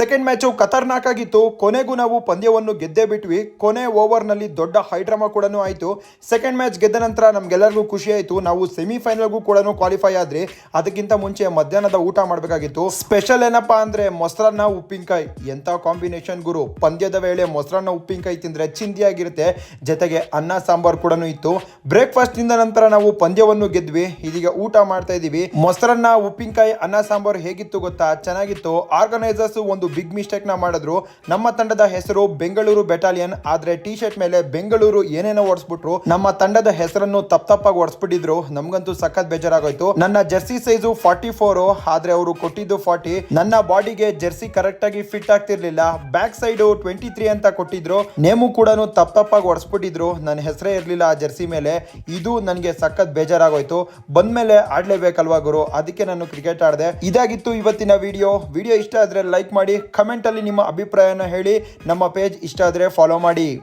Second match ಖತರ್ನಾಕ್ ಆಗಿತ್ತು. ಕೊನೆಗೂ ನಾವು ಪಂದ್ಯವನ್ನು ಗೆದ್ದೇ ಬಿಟ್ವಿ. ಕೊನೆ ಓವರ್ನಲ್ಲಿ ದೊಡ್ಡ ಹೈಡ್ರಾಮಾ ಕೂಡ ಆಯಿತು. ಸೆಕೆಂಡ್ ಮ್ಯಾಚ್ ಗೆದ್ದ ನಂತರ ನಮಗೆಲ್ಲರಿಗೂ ಖುಷಿ ಆಯಿತು. ನಾವು ಸೆಮಿಫೈನಲ್ಗೂ ಕೂಡ ಕ್ವಾಲಿಫೈ ಆದ್ರಿ. ಅದಕ್ಕಿಂತ ಮುಂಚೆ ಮಧ್ಯಾಹ್ನದ ಊಟ ಮಾಡಬೇಕಾಗಿತ್ತು. ಸ್ಪೆಷಲ್ ಏನಪ್ಪಾ ಅಂದ್ರೆ ಮೊಸರನ್ನ, ಉಪ್ಪಿನಕಾಯಿ. ಎಂಥ ಕಾಂಬಿನೇಷನ್ ಗುರು. ಪಂದ್ಯದ ವೇಳೆ ಮೊಸರನ್ನ, ಉಪ್ಪಿನಕಾಯಿ ತಿಂದರೆ ಚಿಂದಿಯಾಗಿರುತ್ತೆ ಜೊತೆಗೆ ಅನ್ನ, ಸಾಂಬಾರ್ ಕೂಡ ಇತ್ತು. ಬ್ರೇಕ್ಫಾಸ್ಟ್ ತಿಂದ ನಂತರ ನಾವು ಪಂದ್ಯವನ್ನು ಗೆದ್ವಿ. ಇದೀಗ ಊಟ ಮಾಡ್ತಾ ಇದೀವಿ. ಮೊಸರನ್ನ, ಉಪ್ಪಿನಕಾಯಿ, ಅನ್ನ, ಸಾಂಬಾರ್ ಹೇಗಿತ್ತು ಗೊತ್ತಾ? ಚೆನ್ನಾಗಿತ್ತು. ಆರ್ಗನೈಸರ್ಸ್ ಒಂದು ಬಿಗ್ ಮಿಸ್ಟೇಕ್ನ ಮಾಡಿದ್ರು. ನಮ್ಮ ತಂಡದ ಹೆಸರು ಬೆಂಗಳೂರು ಬೆಟಾಲಿಯನ್ ಆದ್ರೆ ಟಿ ಶರ್ಟ್ ಮೇಲೆ ಬೆಂಗಳೂರು ಏನೇನೋ ಓಡಿಸ್ಬಿಟ್ರು. ನಮ್ಮ ತಂಡದ ಹೆಸರನ್ನು ತಪ್ಪ ತಪ್ಪಾಗಿ ಓಡಿಸ್ಬಿಟ್ಟಿದ್ರು. ನಮ್ಗಂತೂ ಸಖತ್ ಬೇಜಾರಾಗೋಯ್ತು. ನನ್ನ ಜರ್ಸಿ ಸೈಜು ಫಾರ್ಟಿ ಫೋರ್ ಆದ್ರೆ ಅವರು ಕೊಟ್ಟಿದ್ದು ಫಾರ್ಟಿ ನನ್ನ ಬಾಡಿಗೆ ಜೆರ್ಸಿ ಕರೆಕ್ಟ್ ಆಗಿ ಫಿಟ್ ಆಗ್ತಿರ್ಲಿಲ್ಲ. ಬ್ಯಾಕ್ ಸೈಡ್ ಟ್ವೆಂಟಿ ತ್ರೀ ಅಂತ ಕೊಟ್ಟಿದ್ರು. ನೇಮು ಕೂಡ ತಪ್ಪ ತಪ್ಪಾಗಿ ಓಡಿಸ್ಬಿಟ್ಟಿದ್ರು. ನನ್ನ ಹೆಸರೇ ಇರಲಿಲ್ಲ ಆ ಜರ್ಸಿ ಮೇಲೆ. ಇದು ನನಗೆ ಸಖತ್ ಬೇಜಾರಾಗೋಯ್ತು. ಬಂದ್ಮೇಲೆ ಆಡ್ಲೇಬೇಕಲ್ವಾ ಗುರು? ಅದಕ್ಕೆ ನಾನು ಕ್ರಿಕೆಟ್ ಆಡಿದೆ. ಇದಾಗಿತ್ತು ಇವತ್ತಿನ ವಿಡಿಯೋ ವಿಡಿಯೋ ಇಷ್ಟ ಆದ್ರೆ ಲೈಕ್ ಮಾಡಿ ಕಮೆಂಟ್ ಅಲ್ಲಿ ನಿಮ್ಮ ಅಭಿಪ್ರಾಯನ ಹೇಳಿ. ನಮ್ಮ ಪೇಜ್ ಇಷ್ಟ ಆದರೆ ಫಾಲೋ ಮಾಡಿ.